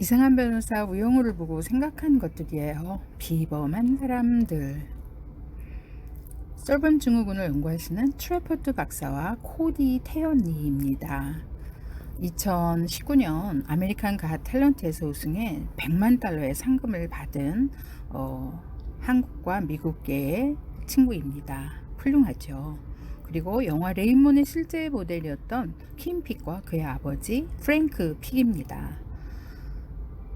이상한 변호사 우영우를 보고 생각한 것들이에요. 비범한 사람들. 썰번 증후군을 연구하시는 트래퍼드 박사와 코디 태연리입니다. 2019년 아메리칸 가 탤런트에서 우승해 100만 달러의 상금을 받은 어, 한국과 미국계의 친구입니다. 훌륭하죠. 그리고 영화 레인몬의 실제 모델이었던 킴 픽과 그의 아버지 프랭크 픽입니다.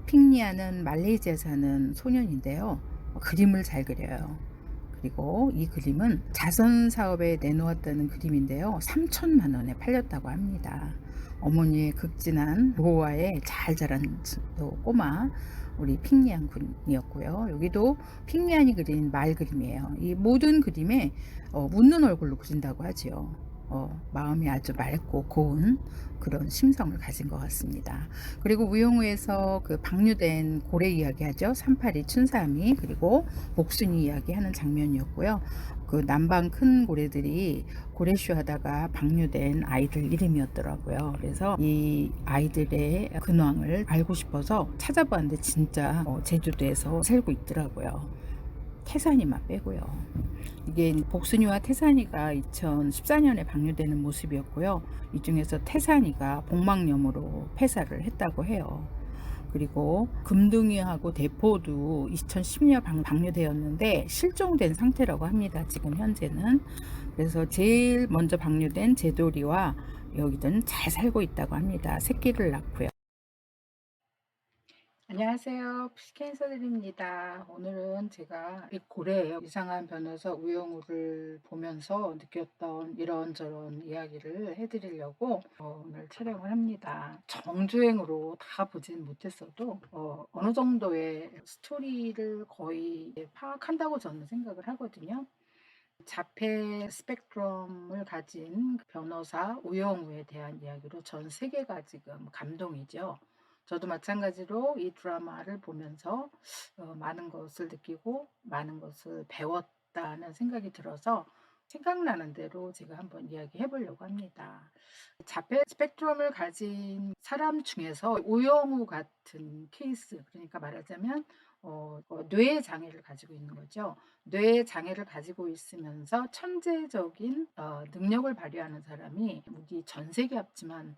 픽리아는 말레이시아 사는 소년인데요. 어, 그림을 잘 그려요. 그리고 이 그림은 자선 사업에 내놓았다는 그림인데요. 3천만 원에 팔렸다고 합니다. 어머니의 극진한 보호하에 잘 자란 또 꼬마 우리 핑리안 군이었고요. 여기도 핑리안이 그린 말 그림이에요. 이 모든 그림에 어, 웃는 얼굴로 그린다고 하지요. 어, 마음이 아주 맑고 고운 그런 심성을 가진 것 같습니다. 그리고 우영우에서 그 방류된 고래 이야기 하죠. 382 춘삼이 그리고 목순이 이야기 하는 장면이었고요. 그 남방 큰 고래들이 고래쇼 하다가 방류된 아이들 이름이었더라고요. 그래서 이 아이들의 근황을 알고 싶어서 찾아봤는데 진짜 어, 제주도에서 살고 있더라고요. 태산이만 빼고요. 이게 복순이와 태산이가 2014년에 방류되는 모습이었고요. 이 중에서 태산이가 복막염으로 폐사를 했다고 해요. 그리고 금둥이하고 대포도 2010년 방, 방류되었는데 실종된 상태라고 합니다. 지금 현재는. 그래서 제일 먼저 방류된 제돌이와 여기는 잘 살고 있다고 합니다. 새끼를 낳고요. 안녕하세요. 피스캔서드립니다. 오늘은 제가 이 고래예요. 이상한 변호사 우영우를 보면서 느꼈던 이런저런 이야기를 해드리려고 어, 오늘 촬영을 합니다. 정주행으로 다 보진 못했어도 어, 어느 정도의 스토리를 거의 파악한다고 저는 생각을 하거든요. 자폐 스펙트럼을 가진 변호사 우영우에 대한 이야기로 전 세계가 지금 감동이죠. 저도 마찬가지로 이 드라마를 보면서 어, 많은 것을 느끼고 많은 것을 배웠다는 생각이 들어서 생각나는 대로 제가 한번 이야기해 보려고 합니다. 자폐 스펙트럼을 가진 사람 중에서 우영우 같은 케이스, 그러니까 말하자면 어, 어, 뇌 장애를 가지고 있는 거죠. 뇌 장애를 가지고 있으면서 천재적인 어, 능력을 발휘하는 사람이 우리 전 세계 합치만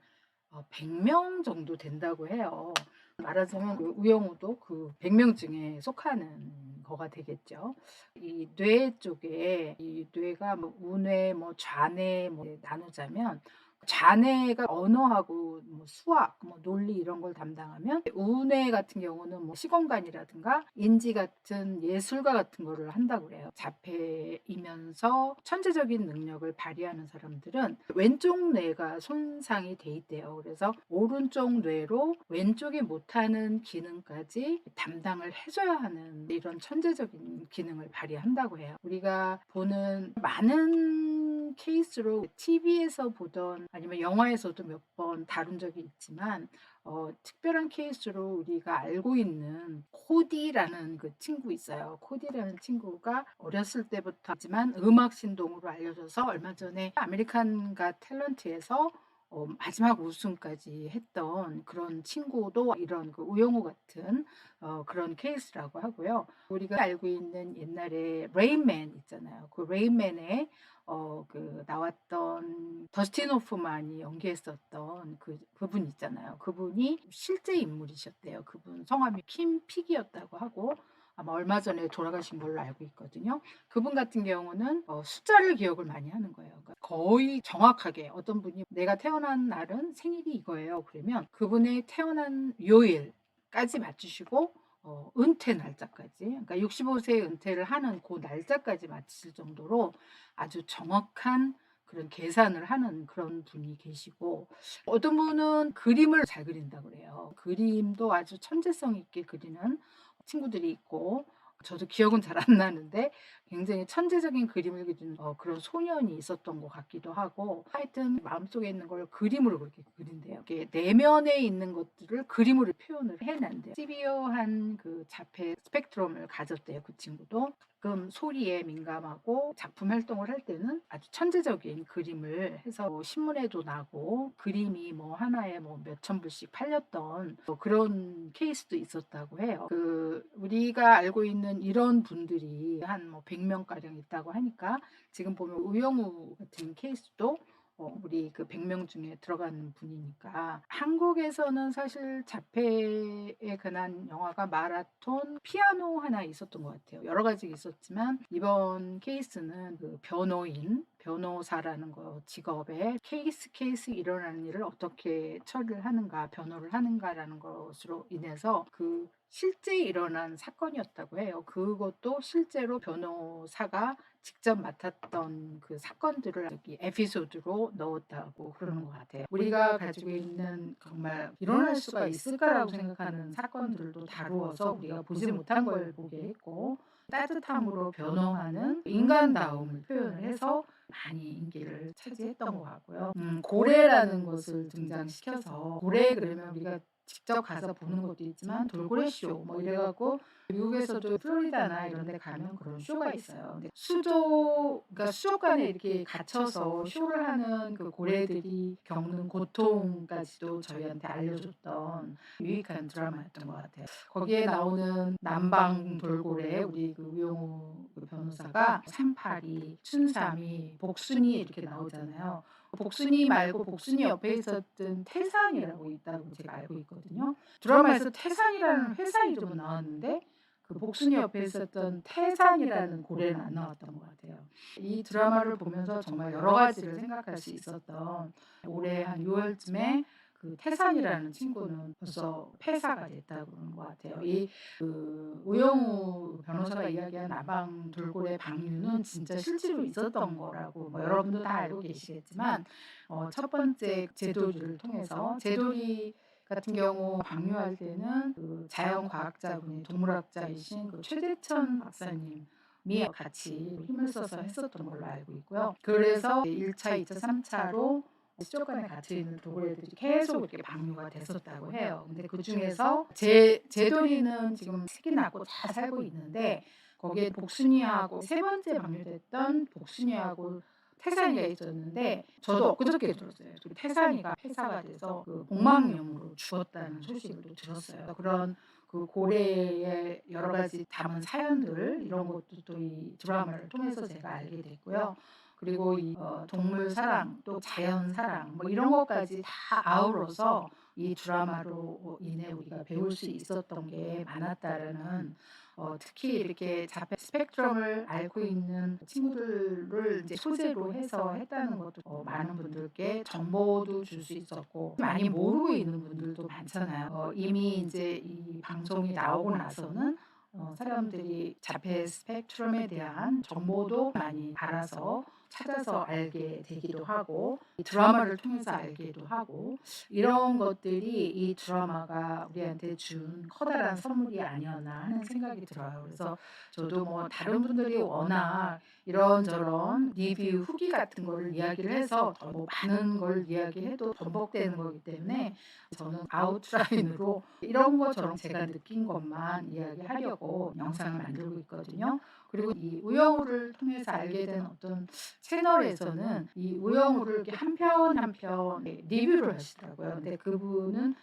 어 100명 정도 된다고 해요. 말하자면 그 우영우도 그 100명 중에 속하는 거가 되겠죠. 이 뇌 쪽에 이 뇌가 뭐 우뇌, 뭐 좌뇌 뭐 나누자면 자네가 언어하고 뭐 수학, 뭐 논리 이런 걸 담당하면 우뇌 같은 경우는 뭐 시공간이라든가 인지 같은 예술가 같은 거를 한다고 그래요. 자폐이면서 천재적인 능력을 발휘하는 사람들은 왼쪽 뇌가 손상이 돼 있대요. 그래서 오른쪽 뇌로 왼쪽이 못하는 기능까지 담당을 해줘야 하는 이런 천재적인 기능을 발휘한다고 해요. 우리가 보는 많은 케이스로 TV에서 보던 아니면 영화에서도 몇 번 다룬 적이 있지만 어, 특별한 케이스로 우리가 알고 있는 코디라는 그 친구 있어요. 코디라는 친구가 어렸을 때부터 하지만 음악 신동으로 알려져서 얼마 전에 아메리칸과 탤런트에서 어, 마지막 우승까지 했던 그런 친구도 이런 그 우영우 같은 어, 그런 케이스라고 하고요. 우리가 알고 있는 옛날에 레인맨 있잖아요. 그 레인맨의 어, 그 나왔던 더스틴 호프만이 연기했었던 그 그분 있잖아요. 그분이 실제 인물이셨대요. 그분 성함이 킴 픽이었다고 하고 아마 얼마 전에 돌아가신 걸로 알고 있거든요. 그분 같은 경우는 어, 숫자를 기억을 많이 하는 거예요. 그러니까 거의 정확하게 어떤 분이 내가 태어난 날은 생일이 이거예요. 그러면 그분의 태어난 요일까지 맞추시고 어, 은퇴 날짜까지 그러니까 65세 은퇴를 하는 그 날짜까지 맞추실 정도로 아주 정확한 그런 계산을 하는 그런 분이 계시고 어떤 분은 그림을 잘 그린다 그래요. 그림도 아주 천재성 있게 그리는 친구들이 있고 저도 기억은 잘 안 나는데 굉장히 천재적인 그림을 그리는 어, 그런 소년이 있었던 것 같기도 하고 하여튼 마음속에 있는 걸 그림으로 그렇게 그린대요. 이게 내면에 있는 것들을 그림으로 표현을 해낸대요. 시비어한 그 자폐 스펙트럼을 가졌대요. 그 친구도. 가끔 소리에 민감하고 작품 활동을 할 때는 아주 천재적인 그림을 해서 뭐 신문에도 나고 그림이 뭐 하나에 뭐 몇천 불씩 팔렸던 뭐 그런 케이스도 있었다고 해요. 그 우리가 알고 있는 이런 분들이 한뭐 100명 가량 있다고 하니까 지금 보면 우영우 같은 케이스도 어, 우리 그 100명 중에 들어가는 분이니까 한국에서는 사실 자폐에 관한 영화가 마라톤 피아노 하나 있었던 것 같아요. 여러 가지 있었지만 이번 케이스는 그 변호인 변호사라는 거 직업에 케이스 케이스 일어나는 일을 어떻게 처리를 하는가 변호를 하는가라는 것으로 인해서 그 실제 일어난 사건이었다고 해요. 그것도 실제로 변호사가 직접 맡았던 그 사건들을 여기 에피소드로 넣었다고 그러는 것 같아요. 우리가 가지고 있는 정말 일어날 수가 있을까라고 생각하는 사건들도 다루어서 우리가 보지 못한 걸 보게 했고 따뜻함으로 변호하는 인간다움을 표현을 해서 많이 인기를 차지했던 것 같고요. 음, 고래라는 것을 등장시켜서 고래 그러면 우리가 직접 가서 보는 것도 있지만 돌고래 쇼 뭐 이래갖고 미국에서도 플로리다나 이런 데 가면 그런 쇼가 있어요. 근데 수조, 그러니까 수족관에 이렇게 갇혀서 쇼를 하는 그 고래들이 겪는 고통까지도 저희한테 알려줬던 유익한 드라마였던 것 같아요. 거기에 나오는 남방 돌고래, 우리 그 우영우 그 변호사가 삼파리, 춘삼이, 복순이 이렇게 나오잖아요. 복순이 말고 복순이 옆에 있었던 태산이라고 있다고 제가 알고 있거든요. 드라마에서 태산이라는 회사 이름은 나왔는데 그 복순이 옆에 있었던 태산이라는 고래는 안 나왔던 것 같아요. 이 드라마를 보면서 정말 여러 가지를 생각할 수 있었던 올해 한 6월쯤에 그 태산이라는 친구는 벌써 폐사가 됐다고 그러는 것 같아요. 이 그 우영우 변호사가 이야기한 나방 돌고래 방류는 진짜 실제로 있었던 거라고 뭐 여러분도 다 알고 계시겠지만 어, 첫 번째 제도를 통해서 제도리 같은 경우 방류할 때는 그 자연과학자분이 동물학자이신 그 최대천 박사님 이 같이 힘을 써서 했었던 걸로 알고 있고요. 그래서 1차, 2차, 3차로 수족관에 갇혀 있는 돌고래들이 계속 이렇게 방류가 됐었다고 해요. 근데 그 중에서 제 제돌이는 지금 새끼 낳고 잘 살고 있는데 거기에 복순이하고 세 번째 방류됐던 복순이하고 태산이가 있었는데 저도 엊그저께 들었어요. 그 태산이가 폐사가 돼서 그 복막염으로 죽었다는 소식을 또 들었어요. 그런 그 고래의 여러 가지 담은 사연들 이런 것도 또 이 드라마를 통해서 제가 알게 됐고요. 그리고 이 어, 동물 사랑 또 자연 사랑 뭐 이런 것까지 다 아우러서 이 드라마로 인해 우리가 배울 수 있었던 게 많았다라는 어, 특히 이렇게 자폐 스펙트럼을 앓고 있는 친구들을 이제 소재로 해서 했다는 것도 어, 많은 분들께 정보도 줄 수 있었고 많이 모르고 있는 분들도 많잖아요. 어, 이미 이제 이 방송이 나오고 나서는 어, 사람들이 자폐 스펙트럼에 대한 정보도 많이 알아서 찾아서 알게 되기도 하고 이 드라마를 통해서 알기도 하고 이런 것들이 이 드라마가 우리한테 준 커다란 선물이 아니었나 하는 생각이 들어요. 그래서 저도 뭐 다른 분들이 워낙 이런저런 리뷰 후기 같은 거를 이야기를 해서 뭐 많은 걸 이야기해도 반복되는 거기 때문에 저는 아웃라인으로 이런 것처럼 제가 느낀 것만 이야기하려고 영상을 만들고 있거든요. 그리고 이 우영우를 통해서 알게 된 어떤 채널에서는 이 우영우를 이렇게 한 편 한 편 리뷰를 하시더라고요. 근데 그분은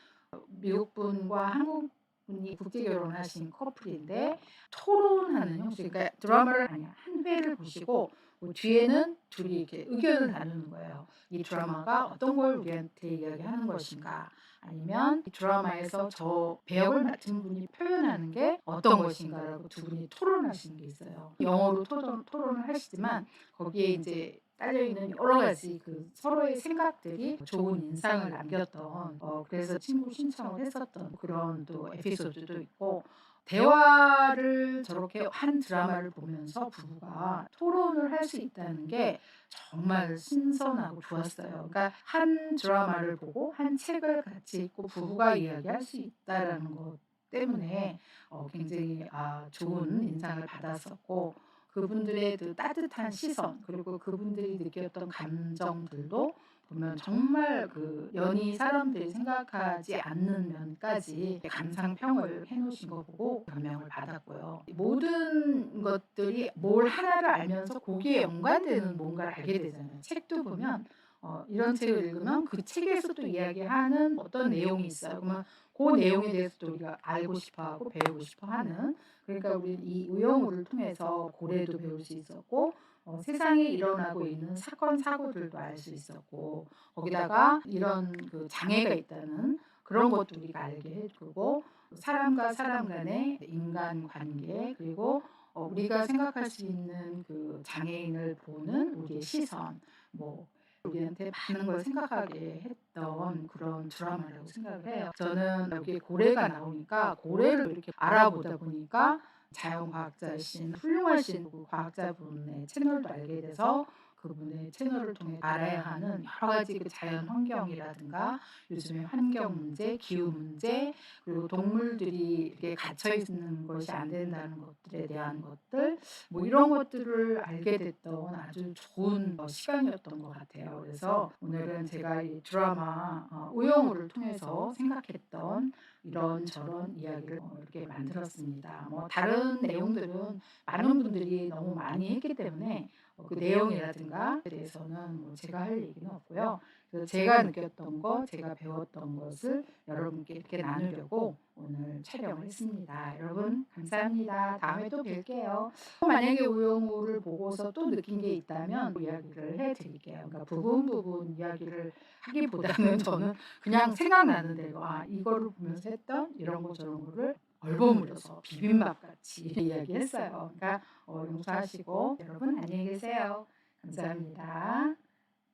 미국 분과 한국 분이 국제 결혼하신 커플인데 토론하는 형식, 그러니까 드라마를 아니 한 회를 보시고 그 뒤에는 둘이 이렇게 의견을 나누는 거예요. 이 드라마가 어떤 걸 우리한테 이야기하는 것인가, 아니면 이 드라마에서 저 배역을 맡은 분이 표현하는 게 어떤 것인가라고 두 분이 토론하시는 게 있어요. 영어로 토론, 토론을 하시지만 거기에 이제 딸려 있는 여러 가지 그 서로의 생각들이 좋은 인상을 남겼던 어 그래서 친구 신청을 했었던 그런 또 에피소드도 있고 대화를 저렇게 한 드라마를 보면서 부부가 토론을 할 수 있다는 게 정말 신선하고 좋았어요. 그러니까 한 드라마를 보고 한 책을 같이 읽고 부부가 이야기할 수 있다라는 것 때문에 어 굉장히 아 좋은 인상을 받았었고 그분들의 그 따뜻한 시선 그리고 그분들이 느꼈던 감정들도 보면 정말 그 연희 사람들이 생각하지 않는 면까지 감상평을 해놓으신 거 보고 감명을 받았고요. 모든 것들이 뭘 하나를 알면서 거기에 연관되는 뭔가를 알게 되잖아요. 책도 보면 어, 이런 책을 읽으면 그 책에서 또 이야기하는 어떤 내용이 있어요. 그러면 그 내용에 대해서 또 우리가 알고 싶어하고 배우고 싶어하는 그러니까 우리 이 우영우를 통해서 고래도 배울 수 있었고 어, 세상에 일어나고 있는 사건 사고들도 알 수 있었고 거기다가 이런 그 장애가 있다는 그런 것도 우리가 알게 해주고 사람과 사람 간의 인간 관계 그리고 어, 우리가 생각할 수 있는 그 장애인을 보는 우리의 시선 뭐 우리한테 많은 걸 생각하게 했던 그런 드라마라고 생각을 해요. 저는 여기 고래가 나오니까 고래를 이렇게 알아보다 보니까 자연과학자이신 훌륭하신 그 과학자분의 채널도 알게 돼서 그분의 채널을 통해 알아야 하는 여러 가지 그 자연 환경이라든가 요즘의 환경 문제, 기후 문제, 그리고 동물들이 이렇게 갇혀 있는 것이 안 된다는 것들에 대한 것들, 뭐 이런 것들을 알게 됐던 아주 좋은 어, 시간이었던 것 같아요. 그래서 오늘은 제가 이 드라마 어, 우영우를 통해서 생각했던 이런 저런 이야기를 어, 이렇게 만들었습니다. 뭐 다른 내용들은 많은 분들이 너무 많이 했기 때문에 어, 그 내용이라든가 대해서는 뭐 제가 할 얘기는 없고요. 그래서 제가 느꼈던 거, 제가 배웠던 것을 여러분께 이렇게 나누려고 오늘 촬영을 했습니다. 여러분 감사합니다. 다음에 또 뵐게요. 만약에 우영우를 보고서 또 느낀 게 있다면 이야기를 해드릴게요. 그러니까 부분 부분 이야기를 하기보다는 저는 그냥 생각나는 대로 아 이거를 보면서 했던 이런 거 저런 거를 얼버무려서 비빔밥 같이 이야기했어요. 그러니까 어, 용서하시고 여러분 안녕히 계세요. 감사합니다.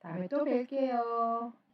다음에 또 뵐게요.